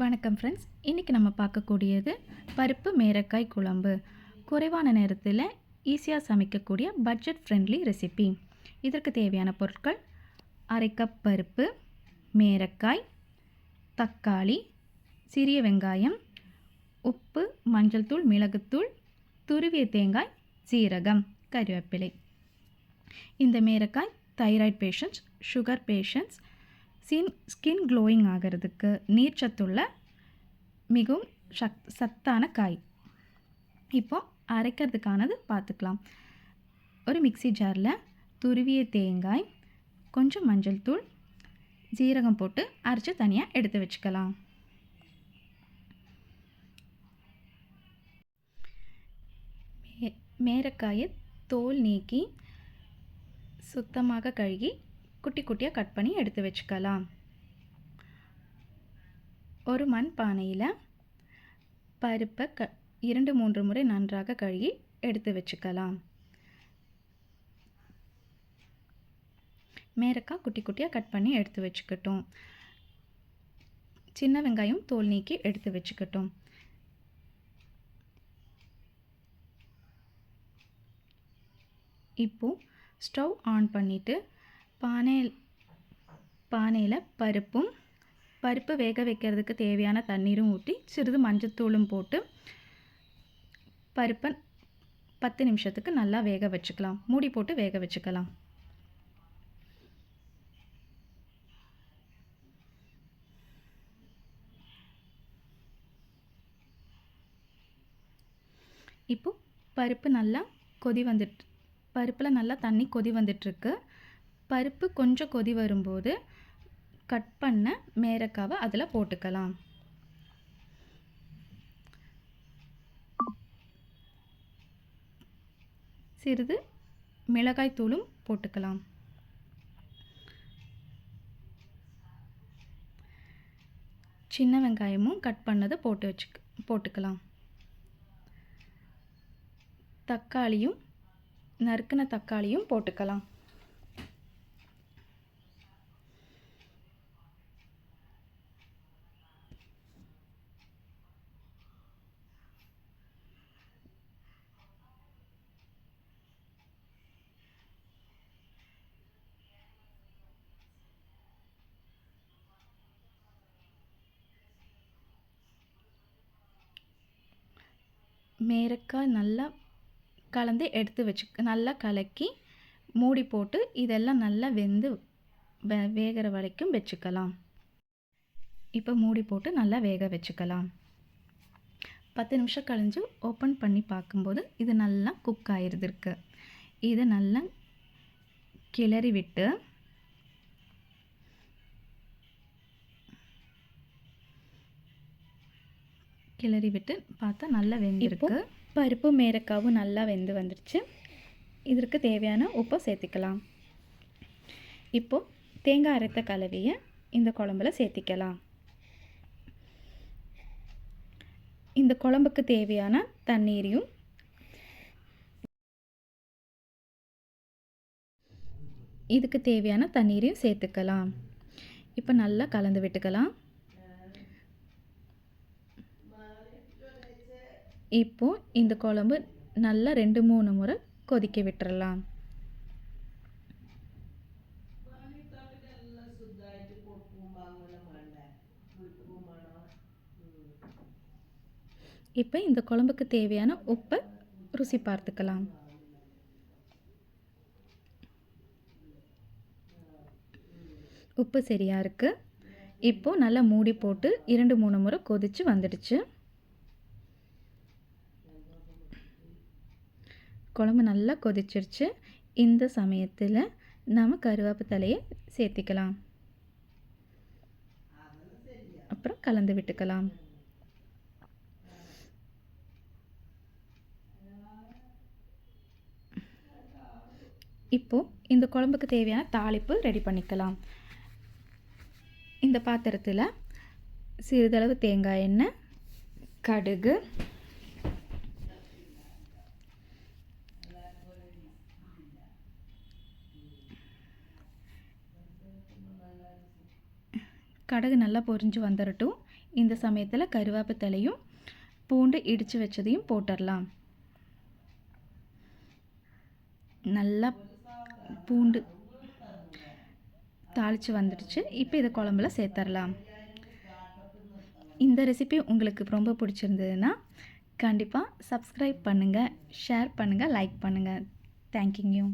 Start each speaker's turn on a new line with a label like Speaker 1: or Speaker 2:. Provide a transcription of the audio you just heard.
Speaker 1: வணக்கம் ஃப்ரெண்ட்ஸ் இன்றைக்கி நம்ம பார்க்கக்கூடியது பருப்பு மேரக்காய் குழம்பு. குறைவான நேரத்தில் ஈஸியாக சமைக்கக்கூடிய பட்ஜெட் ஃப்ரெண்ட்லி ரெசிபி இதற்கு தேவையான பொருட்கள் அரை கப் பருப்பு மேரக்காய் தக்காளி சிறிய வெங்காயம் உப்பு மஞ்சள் தூள் மிளகுத்தூள் துருவிய தேங்காய் சீரகம் கருவேப்பிலை. இந்த மேரக்காய் thyroid patients sugar patients skin skin glowing ஆகிறதுக்கு நீர்ச்சத்துள்ள மிகவும் சக் சத்தான காய். இப்போ அரைக்கிறதுக்கானது பார்த்துக்கலாம் ஒரு மிக்சி ஜாரில் துருவிய தேங்காய் கொஞ்சம் மஞ்சள் தூள் ஜீரகம் போட்டு அரைச்சி தனியாக எடுத்து வச்சுக்கலாம். மே மேரக்காயை தோல் நீக்கி சுத்தமாக கழுகி குட்டி குட்டியாக கட் பண்ணி எடுத்து வச்சுக்கலாம். ஒரு மண் பானையில் பருப்பை க இரண்டு மூன்று முறை நன்றாக கழுகி எடுத்து வச்சுக்கலாம். மேரக்காய் குட்டி குட்டியாக கட் பண்ணி எடுத்து வச்சுக்கட்டும். சின்ன வெங்காயம் தோல் நீக்கி எடுத்து வச்சுக்கட்டும். இப்போது ஸ்டவ் ஆன் பண்ணிவிட்டு பானையில் பானையில் பருப்பும் பருப்பு வேக வைக்கிறதுக்கு தேவையான தண்ணீரும் ஊற்றி சிறிது மஞ்சத்தூளும் போட்டு பருப்பை பத்து நிமிஷத்துக்கு நல்லா வேக வச்சுக்கலாம். மூடி போட்டு வேக வச்சுக்கலாம். இப்போ பருப்பு நல்லா கொதி வந்துட்டு பருப்பில் நல்லா தண்ணி கொதி வந்துட்டுருக்கு பருப்பு கொஞ்சம் கொதி வரும்போது கட் பண்ண மேரக்காவை அதில் போட்டுக்கலாம். சிறிது மிளகாய் தூளும் போட்டுக்கலாம். சின்ன வெங்காயமும் கட் பண்ணதை போட்டு வச்சு போட்டுக்கலாம். தக்காளியும் நறுக்கின தக்காளியும் போட்டுக்கலாம். மேரக்காய் நல்லா கலந்து எடுத்து வச்சு நல்லா கலக்கி மூடி போட்டு இதெல்லாம் நல்லா வெந்து வே வேகிற வரைக்கும் வச்சுக்கலாம். இப்போ மூடி போட்டு நல்லா வேக வச்சுக்கலாம். பத்து நிமிஷம் கழிஞ்சு ஓப்பன் பண்ணி பார்க்கும்போது இது நல்லா குக் ஆகிருது இதை நல்லா கிளறி விட்டு கிளறி விட்டு பார்த்தா நல்லா வெந்திருக்கு. பருப்பு மேரக்காவும் நல்லா வெந்து வந்துடுச்சு இதற்கு தேவையான உப்பை சேர்த்துக்கலாம். இப்போது தேங்காய் அரைத்த கலவையை இந்த குழம்புல சேர்த்திக்கலாம். இந்த குழம்புக்கு தேவையான தண்ணீரையும் இதுக்கு தேவையான தண்ணீரையும் சேர்த்துக்கலாம். இப்போ நல்லா கலந்து விட்டுக்கலாம். இப்போது இந்த குழம்பு நல்லா ரெண்டு மூணு முறை கொதிக்க விட்டுறலாம். இப்போ இந்த குழம்புக்கு தேவையான உப்பை ருசி பார்த்துக்கலாம். உப்பு சரியாக இருக்குது இப்போது நல்லா மூடி போட்டு இரண்டு மூணு முறை கொதித்து வந்துடுச்சு. குழம்பு நல்லா கொதிச்சிருச்சு. இந்த சமயத்தில் நாம் கருவேப்பு தலையை சேர்த்திக்கலாம். அப்புறம் கலந்து விட்டுக்கலாம். இப்போது இந்த குழம்புக்கு தேவையான தாளிப்பு ரெடி பண்ணிக்கலாம். இந்த பாத்திரத்தில் சிறிதளவு தேங்காய் எண்ணெய் கடுகு கடுகு நல்லா பொரிஞ்சு வந்துடட்டும் இந்த சமயத்தில் கருவேப்பு தலையும் பூண்டு இடித்து வச்சதையும் போட்டுடலாம் நல்லா பூண்டு தாளித்து வந்துடுச்சு. இப்போ இதை குழம்புல சேர்த்துடலாம் இந்த ரெசிபி உங்களுக்கு ரொம்ப பிடிச்சிருந்ததுன்னா கண்டிப்பாக சப்ஸ்கிரைப் பண்ணுங்கள் ஷேர் பண்ணுங்கள் லைக் பண்ணுங்கள் தேங்க்யூ